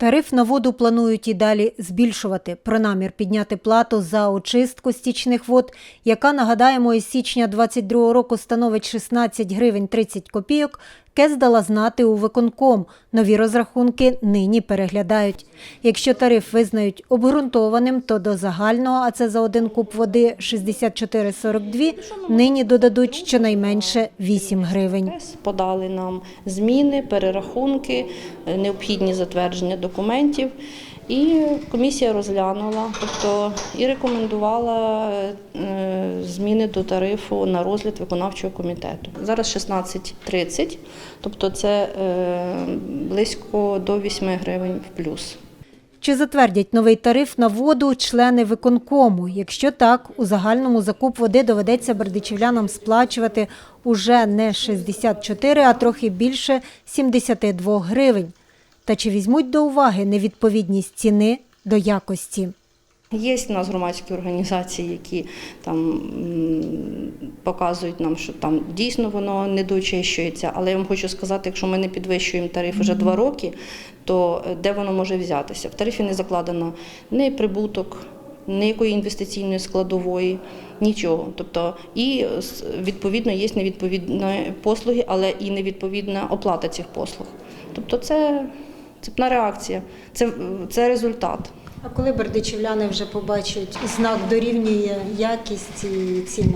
Тариф на воду планують і далі збільшувати. Про намір підняти плату за очистку стічних вод, яка, нагадаємо, із січня 22 року становить 16 гривень 30 копійок, КЕС дала знати у виконком. Нові розрахунки нині переглядають. Якщо тариф визнають обґрунтованим, то до загального, а це за один куб води 64,42, нині додадуть щонайменше 8 гривень. Подали нам зміни, перерахунки, необхідні затвердження документів. І комісія розглянула, тобто і рекомендувала е, зміни до тарифу на розгляд виконавчого комітету. Зараз 16.30, тобто це е, близько до 8 гривень в плюс. Чи затвердять новий тариф на воду члени виконкому? Якщо так, у загальному закуп води доведеться бердичівлянам сплачувати уже не 64, а трохи більше 72 гривень. Та чи візьмуть до уваги невідповідність ціни до якості? Є в нас громадські організації, які там показують нам, що там дійсно воно не доочищується. Але я вам хочу сказати, якщо ми не підвищуємо тариф вже два роки, то е, де воно може взятися? В тарифі не закладено ні прибуток, ніякої інвестиційної складової, нічого. Тобто, і е, відповідно є невідповідні послуги, але і невідповідна оплата цих послуг. Тобто, це цепна реакція, це, це результат. А коли бердичівляни вже побачать знак дорівнює якість і ціна?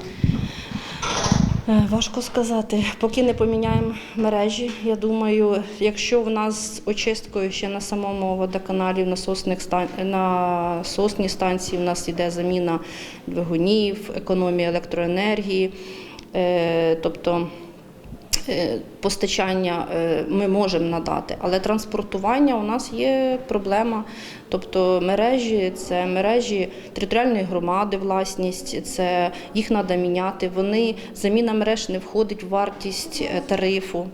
Е, Важко сказати. Поки не поміняємо мережі, я думаю, якщо в нас з очисткою ще на самому водоканалі в насосних стан... на сосній станції в нас йде заміна двигунів, економія електроенергії, е, тобто постачання е, ми можемо надати, але транспортування у нас є проблема. Тобто мережі це мережі територіальної громади, власність, це їх треба міняти. Вони заміна мереж не входить в вартість е, тарифу.